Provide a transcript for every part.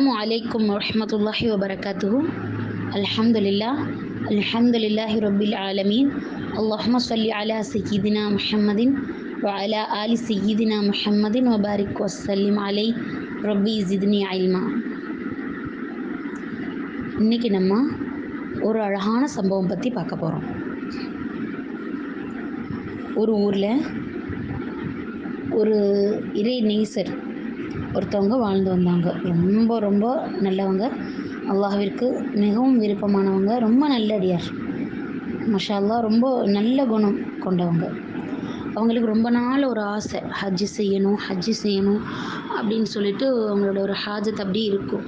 السلام عليكم ورحمة الله وبركاته الحمد لله الحمد لله رب العالمين اللهم صل على سيدنا محمد وعلى آل سيدنا محمد وبارك وسلم عليه ربي زدني علما இன்னைக்கு நம்ம ஒரு அழகான சம்பவம் பற்றி பார்க்க போகிறோம் ஒரு ஊரில் ஒரு இறை நேசர் ஒருத்தவங்க வாழ்ந்து வந்தாங்க. ரொம்ப ரொம்ப நல்லவங்க. அல்லாஹ்விற்கு மிகவும் விருப்பமானவங்க. ரொம்ப நல்லடியார். மஷா அல்லாஹ் ரொம்ப நல்ல குணம் கொண்டவங்க. அவங்களுக்கு ரொம்ப நாள் ஒரு ஆசை. ஹஜ்ஜு செய்யணும் ஹஜ்ஜு செய்யணும் அப்படின்னு சொல்லிட்டு அவங்களோட ஒரு ஹாஜத் அப்படி இருக்கும்.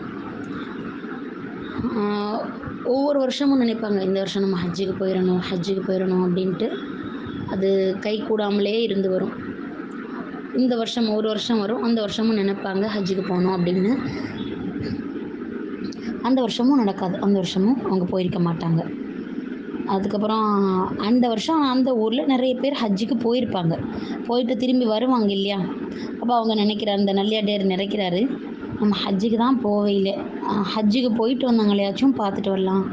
ஒவ்வொரு வருஷமும் நினைப்பாங்க. இந்த வருஷம் நம்ம ஹஜ்ஜுக்கு போயிடணும் ஹஜ்ஜுக்கு போயிடணும் அப்படின்ட்டு. அது கை கூடாமலே இருந்து வரும். இந்த வருஷம் ஒரு வருஷம் வரும் அந்த வருஷமும் நினைப்பாங்க ஹஜ்ஜுக்கு போகணும் அப்படின்னு. அந்த வருஷமும் நடக்காது அந்த வருஷமும் அவங்க போயிருக்க மாட்டாங்க. அதுக்கப்புறம் அந்த வருஷம் அந்த ஊரில் நிறைய பேர் ஹஜ்ஜுக்கு போயிருப்பாங்க. போயிட்டு திரும்பி வருவாங்க இல்லையா? அப்போ அவங்க நினைக்கிறார் அந்த நல்லியாடையார் நினைக்கிறாரு நம்ம ஹஜ்ஜுக்கு தான் போவையில் இல்லை ஹஜ்ஜுக்கு போயிட்டு வந்தவங்களையாச்சும் பார்த்துட்டு வரலாம்.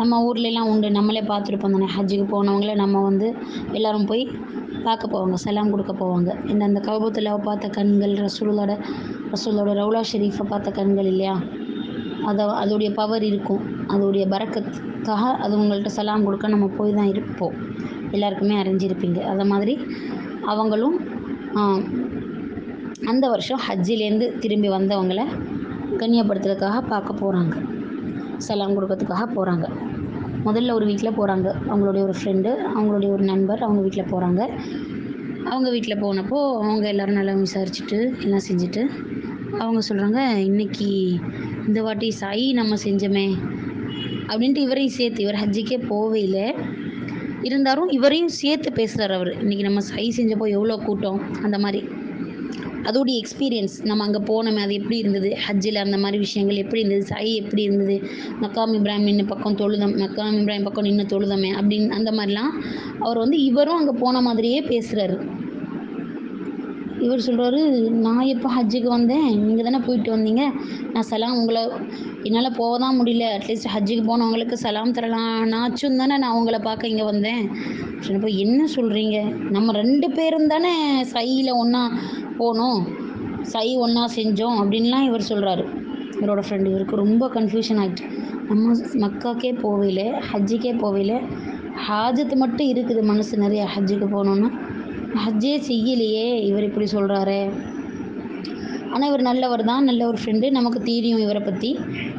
நம்ம ஊர்லெலாம் உண்டு நம்மளே பார்த்துருப்போம் தானே. ஹஜ்ஜுக்கு போனவங்கள நம்ம வந்து எல்லோரும் போய் பார்க்க போவாங்க சலாம் கொடுக்க போவாங்க. இந்த அந்த கௌபத்தில் பார்த்த கண்கள் ரசூலோட ரசூலோட ரவுலா ஷெரீஃபை பார்த்த கண்கள் இல்லையா? அதை அதோடைய பவர் இருக்கும். அதோடைய பறக்கத்துக்காக அது உங்கள்கிட்ட சலாம் கொடுக்க நம்ம போய் தான் இருப்போம். எல்லாருக்குமே அறிஞ்சிருப்பீங்க. அதை மாதிரி அவங்களும் அந்த வருஷம் ஹஜ்ஜிலேருந்து திரும்பி வந்தவங்கள கண்ணியப்படுத்துறதுக்காக பார்க்க போகிறாங்க சலாம் கொடுக்கறதுக்காக போகிறாங்க முதல்ல ஒரு வீட்டில் போகிறாங்க அவங்களுடைய ஒரு ஃப்ரெண்டு அவங்களுடைய ஒரு நண்பர் அவங்க வீட்டில் போகிறாங்க அவங்க வீட்டில் போனப்போ அவங்க எல்லோரும் நல்லா விசாரிச்சுட்டு எல்லாம் செஞ்சுட்டு அவங்க சொல்கிறாங்க இன்னைக்கு இந்த வாட்டி சாய் நம்ம செஞ்சோமே அப்படின்ட்டு இவரையும் சேர்த்து இவர் ஹஜ்ஜிக்கே போவே இல்லை. இருந்தாலும் இவரையும் சேர்த்து பேசுகிறார் அவர். இன்றைக்கி நம்ம சை செஞ்சப்போ எவ்வளோ கூட்டம்? அந்த மாதிரி. அதோடைய எக்ஸ்பீரியன்ஸ் நம்ம அங்கே போனோமே அது எப்படி இருந்தது? ஹஜ்ஜில் அந்த மாதிரி விஷயங்கள் எப்படி இருந்தது? சாய் எப்படி இருந்தது? மக்காம் இப்ராஹிம் நின்று பக்கம் தொழுதம் மக்காம் இப்ராஹிம் பக்கம் நின்று தொழுதமே அப்படின்னு அந்த மாதிரிலாம் அவர் வந்து இவரும் அங்கே போன மாதிரியே பேசுகிறாரு இவர் சொல்கிறாரு நான் எப்போ ஹஜ்ஜுக்கு வந்தேன்? நீங்கள் தானே போயிட்டு வந்தீங்க? நான் சலாம் உங்களை என்னால் போக தான் முடியல அட்லீஸ்ட் ஹஜ்ஜுக்கு போனவங்களுக்கு சலாம் தரலாம்னாச்சும் தானே நான் உங்களை பார்க்க இங்கே வந்தேன். சொன்னப்போ என்ன சொல்கிறீங்க நம்ம ரெண்டு பேரும் தானே சையில் ஒன்றா போனோம். சை ஒன்றா செஞ்சோம் அப்படின்லாம் இவர் சொல்கிறாரு இவரோட ஃப்ரெண்டு இவருக்கு ரொம்ப கன்ஃபியூஷன் ஆகிட்டு நம்ம மக்காக்கே போகல ஹஜ்ஜிக்கே போகல ஹாஜத்து மட்டும் இருக்குது மனசு நிறைய ஹஜ்ஜுக்கு போகணுன்னா ஹஜ்ஜே செய்யலையே இவர் இப்படி சொல்கிறாரே ஆனால் இவர் நல்லவர் தான் நல்ல ஒரு ஃப்ரெண்டு நமக்கு தெரியும் இவரை பற்றி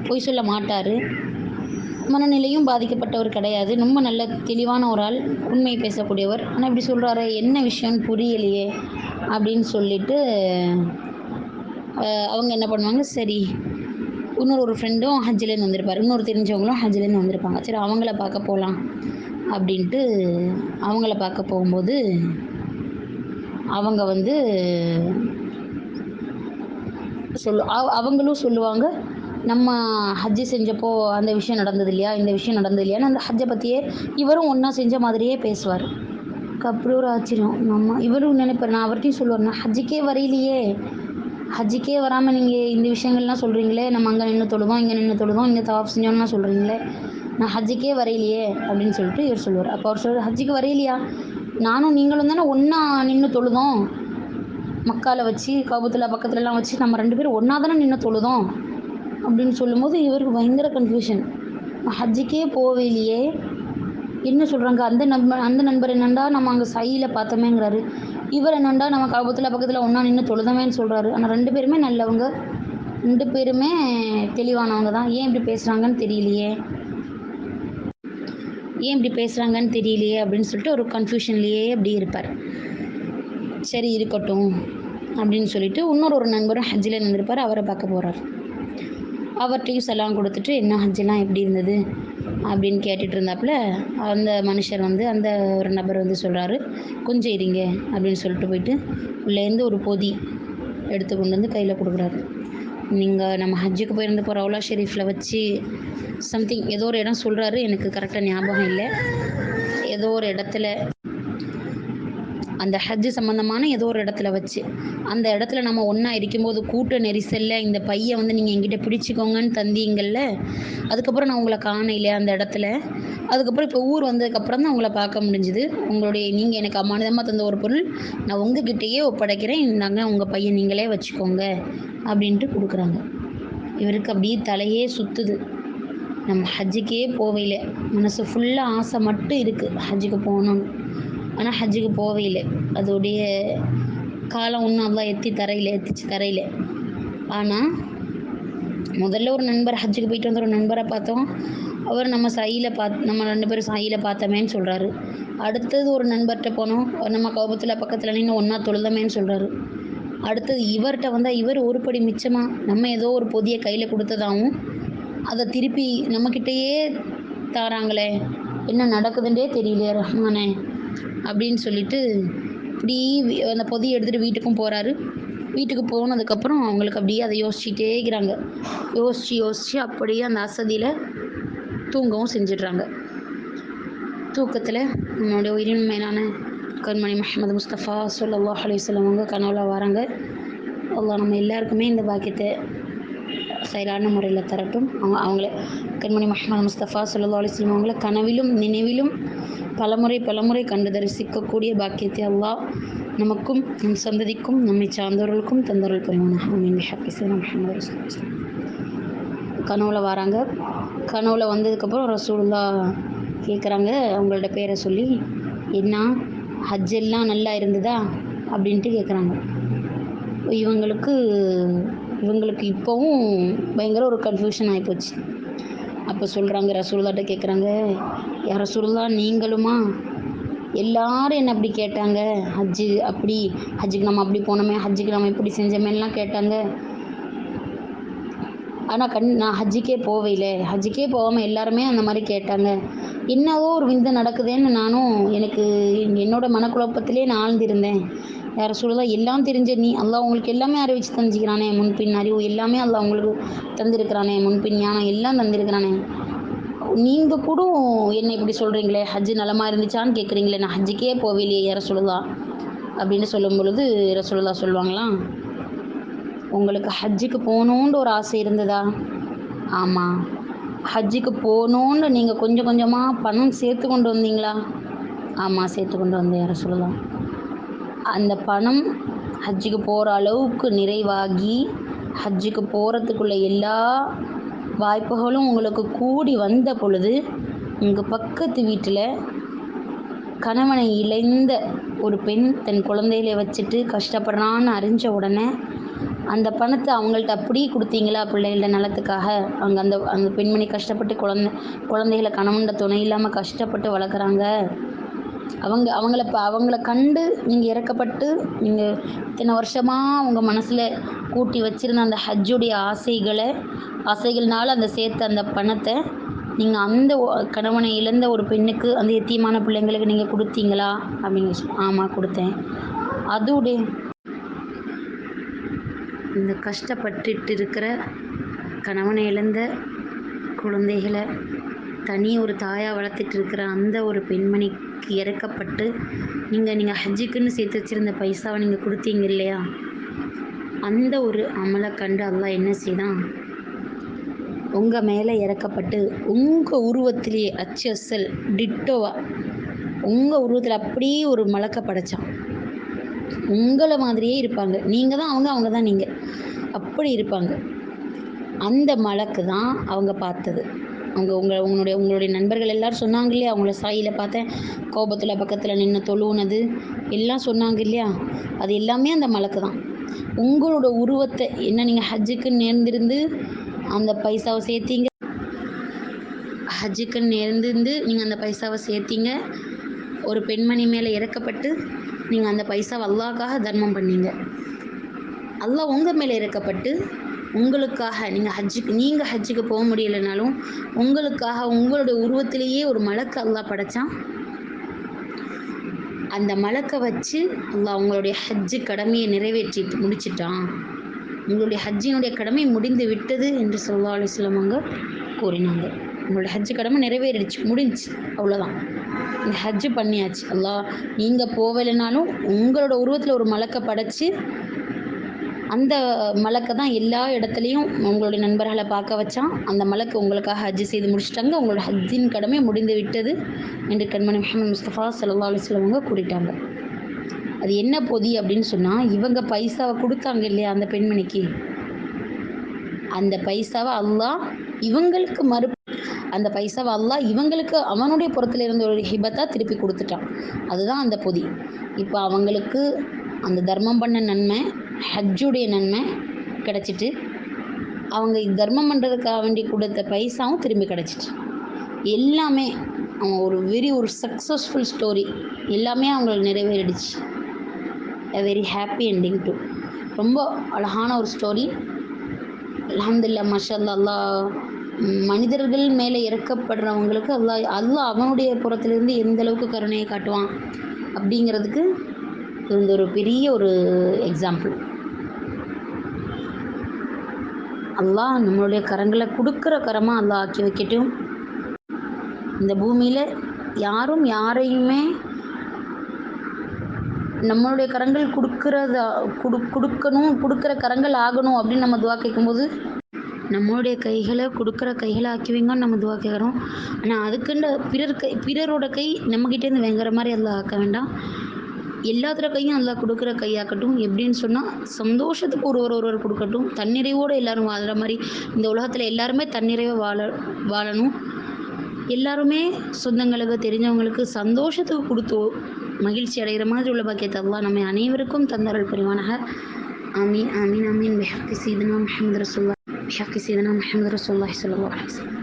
பொய் சொல்ல மாட்டார். மனநிலையும் பாதிக்கப்பட்டவர் கிடையாது. ரொம்ப நல்ல தெளிவான ஒரு ஆள் உண்மை பேசக்கூடியவர். ஆனால் இப்படி சொல்கிறாரு என்ன விஷயம்னு புரியலையே. அப்படின்னு சொல்லிட்டு அவங்க என்ன பண்ணுவாங்க? சரி இன்னொரு ஒரு ஃப்ரெண்டும் ஹஜ்ஜிலேருந்து வந்திருப்பார். இன்னொரு தெரிஞ்சவங்களும் ஹஜ்ஜிலேருந்து வந்திருப்பாங்க. சரி அவங்கள பார்க்க போகலாம் அப்படின்ட்டு அவங்கள பார்க்க போகும்போது அவங்க வந்து சொல்லு அவ- அவங்களும் சொல்லுவாங்க நம்ம ஹஜ்ஜு செஞ்சப்போ அந்த விஷயம் நடந்தது இல்லையா? இந்த விஷயம் நடந்தது இல்லையான்னு அந்த ஹஜ்ஜை பற்றியே இவரும் ஒன்றா செஞ்ச மாதிரியே பேசுவார். கப்ரூர் ஒரு ஆச்சரியம். நம்ம இவரும் நினைப்பார். நான் அவர்கிட்டையும் சொல்லுவார் நான் ஹஜ்ஜிக்கே வரையிலையே. ஹஜ்ஜிக்கே வராமல் நீங்கள் இந்த விஷயங்கள்லாம் சொல்கிறீங்களே நம்ம அங்கே நின்று தொழுதோம் இங்கே நின்று தொழுதோம் இங்கே தவாப் செஞ்சோம்லாம் சொல்கிறீங்களே நான் ஹஜ்ஜிக்கே வரையிலையே அப்படின்னு சொல்லிட்டு இவர் சொல்லுவார். அப்போ அவர் சொல்கிறார் ஹஜ்ஜிக்கு வரையிலையா? நானும் நீங்களும் தானே ஒன்றா நின்று தொழுதோம். மக்கால வச்சு கபுத்துல பக்கத்துலலாம் வச்சு நம்ம ரெண்டு பேரும் ஒன்றா தானே நின்று தொழுதோம். அப்படின்னு சொல்லும்போது இவருக்கு பயங்கர கன்ஃபியூஷன் ஹஜ்ஜிக்கே போவேலையே என்ன சொல்கிறாங்க அந்த நண்பர் அந்த நண்பர் என்னண்டா நம்ம அங்கே சையில் பார்த்தோமேங்கிறாரு. இவர் என்னண்டா நம்ம கபத்தில் பக்கத்தில் ஒன்றா நின்று தொழுதமேன்னு சொல்கிறாரு ஆனால் ரெண்டு பேருமே நல்லவங்க. ரெண்டு பேருமே தெளிவானவங்க தான். ஏன் இப்படி பேசுகிறாங்கன்னு தெரியலையே. ஏன் இப்படி பேசுகிறாங்கன்னு தெரியலையே அப்படின்னு சொல்லிட்டு ஒரு கன்ஃபியூஷன்லேயே அப்படி இருப்பார். சரி இருக்கட்டும் அப்படின்னு சொல்லிட்டு இன்னொரு ஒரு நண்பரும் ஹஜ்ஜில் நின்றுருப்பார் அவரை பார்க்க போகிறார் அவர்கிட்டையும் சலாம் கொடுத்துட்டு என்ன ஹஜ்ஜெல்லாம் எப்படி இருந்தது? அப்படின்னு கேட்டுட்டு இருந்தாப்புல அந்த மனுஷர் வந்து அந்த ஒரு நபர் வந்து சொல்கிறாரு கொஞ்சம் இருங்க அப்படின்னு சொல்லிட்டு போயிட்டு உள்ளேருந்து ஒரு பொதி எடுத்து கொண்டு வந்து கையில் கொடுக்குறாரு. நீங்கள் நம்ம ஹஜ்ஜுக்கு போயிருந்தப்போ ரவுலா ஷெரீஃபில் வச்சு சம்திங் ஏதோ ஒரு இடம் சொல்கிறாரு எனக்கு கரெக்டாக ஞாபகம் இல்லை. ஏதோ ஒரு இடத்துல அந்த ஹஜ்ஜு சம்மந்தமான ஏதோ ஒரு இடத்துல வச்சு அந்த இடத்துல நம்ம ஒன்றா இருக்கும்போது கூட்ட நெரிசலில் இந்த பையை வந்து நீங்கள் என்கிட்ட பிடிச்சிக்கோங்கன்னு தந்தீங்கள்ல அதுக்கப்புறம் நான் உங்களை காணையில அந்த இடத்துல. அதுக்கப்புறம் இப்போ ஊர் வந்ததுக்கப்புறம் தான் உங்களை பார்க்க முடிஞ்சுது. உங்களுடைய நீங்கள் எனக்கு அமானிதமாக தந்த ஒரு பொருள் நான் உங்ககிட்டயே ஒப்படைக்கிறேன். இந்தாங்க உங்கள் பையன் நீங்களே வச்சுக்கோங்க அப்படின்ட்டு கொடுக்குறாங்க. இவருக்கு அப்படியே தலையே சுற்றுது நம்ம ஹஜ்ஜுக்கே போவையில் மனசு ஃபுல்லாக ஆசை மட்டும் இருக்குது ஹஜ்ஜுக்கு போகணும்னு. ஆனால் ஹஜ்ஜுக்கு போவையில் அதோடைய காலம் ஒன்றும் அவ்வளோ எத்தி தரையில் எத்திச்சு தரையில். ஆனால் முதல்ல ஒரு நண்பர் ஹஜ்ஜுக்கு போயிட்டு வந்த ஒரு நண்பரை பார்த்தோம். அவர் நம்ம சையில் பார்த்து நம்ம ரெண்டு பேரும் சையில் பார்த்தோமேன்னு சொல்கிறாரு அடுத்தது ஒரு நண்பர்கிட்ட போனோம். அவர் நம்ம கோபத்தில் பக்கத்தில் நின்று ஒன்றா தொழுதமேன்னு சொல்கிறாரு அடுத்தது இவர்கிட்ட வந்தால் இவர் ஒரு படி மிச்சமாக நம்ம ஏதோ ஒரு பொதியை கையில் கொடுத்ததாகவும் அதை திருப்பி நம்மக்கிட்டேயே தாராங்களே என்ன நடக்குதுன்றே தெரியலையே ரஹ்மானே. அப்படின்னு சொல்லிட்டு இப்படி அந்த பொதியை எடுத்துகிட்டு வீட்டுக்கும் போகிறாரு வீட்டுக்கு போனதுக்கப்புறம் அவங்களுக்கு அப்படியே அதை யோசிச்சுட்டே இருக்கிறாங்க. யோசித்து யோசித்து அப்படியே அந்த அசதியில் தூங்கவும் செஞ்சிடுறாங்க. தூக்கத்தில் நம்மளுடைய உயிரின்மையான கண்மணி முஹம்மது முஸ்தஃபா ஸல்லல்லாஹு அலி சொல்லவங்க கனவுல வராங்க. அவ்வளோ நம்ம எல்லாருக்குமே இந்த பாக்கியத்தை செயலான முறையில் தரட்டும். அவங்க அவங்கள கண்மணி முஹம்மது முஸ்தபா சுல்லா அலைஹி அவங்கள கனவிலும் நினைவிலும் பலமுறை பலமுறை கண்டு தரிசிக்கக்கூடிய பாக்கியத்தை அல்லாஹ் நமக்கும் நம் சந்ததிக்கும் நம்மை சார்ந்தவர்களுக்கும் தந்தவர்கள் புரிவானாக. ஆமீன். பிஹக்கி சையதுனா முஹம்மது கனவுல வராங்க. கனவுல வந்ததுக்கப்புறம் ரசூலுல்லா கேட்குறாங்க அவங்களோட பேரை சொல்லி என்ன? ஹஜ் எல்லாம் நல்லா இருந்ததா? அப்படின்ட்டு கேட்குறாங்க இவங்களுக்கு இவங்களுக்கு இப்போவும் பயங்கர ஒரு கன்ஃபியூஷன் ஆகிப்போச்சு அப்போ சொல்கிறாங்க ரசூல்லாட்ட கேட்குறாங்க யார் ரசூல்லா நீங்களுமா? எல்லாரும் என்ன அப்படி கேட்டாங்க? ஹஜ்ஜு அப்படி ஹஜ்ஜுக்கு நம்ம அப்படி போனோமே ஹஜ்ஜுக்கு நம்ம இப்படி செஞ்சோமேலாம் கேட்டாங்க. ஆனால் கண் நான் ஹஜ்ஜுக்கே போவையில ஹஜ்ஜுக்கே போகாமல் எல்லாருமே அந்த மாதிரி கேட்டாங்க. என்னவோ ஒரு விந்து நடக்குதேன்னு நானும் எனக்கு என்னோட மனக்குழப்பத்திலே நான் ஆழ்ந்திருந்தேன். யார சொல்லலாம் எல்லாம் தெரிஞ்ச நீ அல்லாஹ் உங்களுக்கு எல்லாமே அறிவிச்சு தந்துக்கிறானே முன்பின் அறிவு எல்லாமே அல்லாஹ் உங்களுக்கு தந்திருக்கிறானே முன்பின் ஞானம் எல்லாம் தந்திருக்கிறானே. நீங்கள் கூட என்ன இப்படி சொல்கிறீங்களே ஹஜ்ஜு நலமாக இருந்துச்சான்னு கேட்குறீங்களே நான் ஹஜ்ஜுக்கே போவில்லையே யார சொல்லலாம் அப்படின்னு சொல்லும் பொழுது ரசோல்லா சொல்லுவாங்களாம் உங்களுக்கு ஹஜ்ஜுக்கு போகணுன்ற ஒரு ஆசை இருந்ததா? ஆமாம் ஹஜ்ஜுக்கு போகணுன்னு நீங்கள் கொஞ்சம் கொஞ்சமாக பணம் சேர்த்து கொண்டு வந்தீங்களா? ஆமாம் சேர்த்து கொண்டு வந்தேன் யார சொல்லலாம் அந்த பணம் ஹஜ்ஜுக்கு போகிற அளவுக்கு நிறைவாகி ஹஜ்ஜுக்கு போகிறதுக்குள்ள எல்லா வாய்ப்புகளும் உங்களுக்கு கூடி வந்த பொழுது உங்கள் பக்கத்து வீட்டில் கணவனை இழந்த ஒரு பெண் தன் குழந்தைகளை வச்சுட்டு கஷ்டப்படுறான்னு அறிஞ்ச உடனே அந்த பணத்தை அவங்கள்ட்ட அப்படியே கொடுத்தீங்களா பிள்ளைகளோட நலத்துக்காக? அங்கே அந்த அந்த பெண்மணி கஷ்டப்பட்டு குழந்தை குழந்தைகளை கணவன்ட துணை இல்லாமல் கஷ்டப்பட்டு வளர்க்குறாங்க. அவங்க அவங்கள அவங்கள கண்டு நீங்கள் இறக்கப்பட்டு நீங்கள் இத்தனை வருஷமாக உங்கள் மனசில் கூட்டி வச்சிருந்த அந்த ஹஜ்ஜுடைய ஆசைகளை ஆசைகள்னால அந்த சேர்த்த அந்த பணத்தை நீங்கள் அந்த கணவனை இழந்த ஒரு பெண்ணுக்கு அந்த எத்தியமான பிள்ளைங்களுக்கு நீங்கள் கொடுத்தீங்களா? அப்படின்னு சொல்லி ஆமாம் கொடுத்தேன். அதோடைய இந்த கஷ்டப்பட்டுட்டு இருக்கிற கணவனை இழந்த குழந்தைகளை தனி ஒரு தாயாக வளர்த்துட்டு இருக்கிற அந்த ஒரு பெண்மணிக்கு இறக்கப்பட்டு நீங்கள் நீங்கள் ஹஜ்ஜுக்குன்னு சேர்த்து வச்சுருந்த பைசாவை நீங்கள் கொடுத்தீங்க இல்லையா? அந்த ஒரு அமலை கண்டு அல்லாஹ் என்ன செய்தான்? உங்கள் மேலே இறக்கப்பட்டு உங்கள் உருவத்திலேயே அச்சு அசல் டிட்டோவா உங்கள் உருவத்தில் அப்படியே ஒரு மலக்க படைச்சான். உங்களை மாதிரியே இருப்பாங்க. நீங்கள் தான் அவங்க அவங்க தான் நீங்கள் அப்படி இருப்பாங்க. அந்த மலக்கு தான் அவங்க பார்த்தது. அவங்க உங்க உங்களுடைய உங்களுடைய நண்பர்கள் எல்லாரும் சொன்னாங்க இல்லையா? அவங்கள சாயில பார்த்தேன். கோபத்தில் பக்கத்தில் நின்று தொழுவுனது. எல்லாம் சொன்னாங்க இல்லையா? அது எல்லாமே அந்த மலக்கு தான் உங்களோட உருவத்தை என்ன நீங்கள் ஹஜ்ஜுக்கு நேர்ந்திருந்து அந்த பைசாவை சேர்த்தீங்க? ஹஜ்ஜுக்கு நேர்ந்திருந்து நீங்கள் அந்த பைசாவை சேர்த்தீங்க. ஒரு பெண்மணி மேலே இறக்கப்பட்டு நீங்கள் அந்த பைசாவை அல்லாக்காக தர்மம் பண்ணீங்க. அல்லாஹ் உங்கள் மேலே இறக்கப்பட்டு உங்களுக்காக நீங்கள் ஹஜ்ஜுக்கு நீங்கள் ஹஜ்ஜுக்கு போக முடியலைனாலும் உங்களுக்காக உங்களுடைய உருவத்திலேயே ஒரு மலக்கு அல்லாஹ் படைச்சான். அந்த மலக்கை வச்சு அல்லாஹ் உங்களுடைய ஹஜ்ஜு கடமையை நிறைவேற்றி முடிச்சிட்டான். உங்களுடைய ஹஜ்ஜினுடைய கடமை முடிந்து விட்டது என்று சொல்லா அலிஸ்லாம் அவங்க கூறினாங்க. உங்களோட ஹஜ்ஜு கடமை நிறைவேறிடுச்சு முடிஞ்சுச்சு அவ்வளோதான் இந்த ஹஜ்ஜு பண்ணியாச்சு. அல்லாஹ் நீங்கள் போகலைனாலும் உங்களோட உருவத்தில் ஒரு மலக்கை படைச்சு அந்த மலக்கை தான் எல்லா இடத்துலையும் உங்களுடைய நண்பர்களை பார்க்க வச்சான். அந்த மலக்கு உங்களுக்காக ஹஜ்ஜு செய்து முடிச்சிட்டாங்க. உங்களோட ஹஜ்ஜின் கடமை முடிந்து விட்டது என்று கண்மணி முகமது முஸ்தபா சல்லா அலிஸ்லவங்க கூட்டிட்டாங்க அது என்ன பொதி அப்படின்னு சொன்னால் இவங்க பைசாவை கொடுத்தாங்க இல்லையா அந்த பெண்மணிக்கு? அந்த பைசாவை அல்லாஹ் இவங்களுக்கு மறு அந்த பைசாவை அல்லாஹ் இவங்களுக்கு அவனுடைய புறத்தில் இருந்த ஒரு ஹிபத்தாக திருப்பி கொடுத்துட்டான். அதுதான் அந்த பொதி. இப்போ அவங்களுக்கு அந்த தர்மம் பண்ண நன்மை ஹஜ்ஜுடைய நன்மை கிடச்சிட்டு அவங்க தர்மம் பண்ணுறதுக்காக வேண்டி கொடுத்த பைசாவும் திரும்பி கிடச்சிட்டு. எல்லாமே அவங்க ஒரு வெரி ஒரு சக்ஸஸ்ஃபுல் ஸ்டோரி எல்லாமே அவங்களுக்கு நிறைவேறிடுச்சு. வெரி ஹாப்பி என்டிங் டு ரொம்ப அழகான ஒரு ஸ்டோரி அலமதுல்லா மாஷல்லா அல்லா மனிதர்கள் மேலே இறக்கப்படுறவங்களுக்கு அல்லா அல்லா அவனுடைய புறத்திலிருந்து எந்த அளவுக்கு கருணையை காட்டுவான் அப்படிங்கிறதுக்கு இது வந்து ஒரு பெரிய ஒரு எக்ஸாம்பிள் அல்லாஹ் நம்மளுடைய கரங்களை கொடுக்குற கரமாக அல்லாஹ் ஆக்கி வைக்கட்டும். இந்த பூமியில் யாரும் யாரையுமே நம்மளுடைய கரங்கள் கொடுக்கறதா கொடு கொடுக்கணும் கொடுக்குற கரங்கள் ஆகணும் அப்படின்னு நம்ம துவா கேட்கும்போது நம்மளுடைய கைகளை கொடுக்குற கைகளை ஆக்கிவிங்கன்னு நம்ம துவா கேட்குறோம். ஆனால் அதுக்குன்னு பிறர் கை பிறரோட கை நம்மக்கிட்டேருந்து வாங்குற மாதிரி எல்லாம் ஆக்க வேண்டாம். எல்லாத்துல கையும் நல்லா கொடுக்குற கையாக்கட்டும். எப்படின்னு சொன்னால் சந்தோஷத்துக்கு ஒருவர் ஒருவர் கொடுக்கட்டும். தன்னிறைவோடு எல்லாரும் வாழ்கிற மாதிரி இந்த உலகத்தில் எல்லாருமே தன்னிறைவாக வாழ வாழணும். எல்லாருமே சொந்தங்களுக்கு தெரிஞ்சவங்களுக்கு சந்தோஷத்துக்கு கொடுத்து மகிழ்ச்சி அடைகிற மாதிரி உள்ள பாக்கியத்தை அல்லாஹ் நம்ம அனைவருக்கும் தந்தரல் புரிவானாக. ஆமீன் ஆமீன் ஆமீன். பிஹக்கி சீதனா முஹம்மது ரசூல்லா பிஹக்கி சீதனா முஹம்மது ரசூல்லாஹி ஸல்லல்லாஹு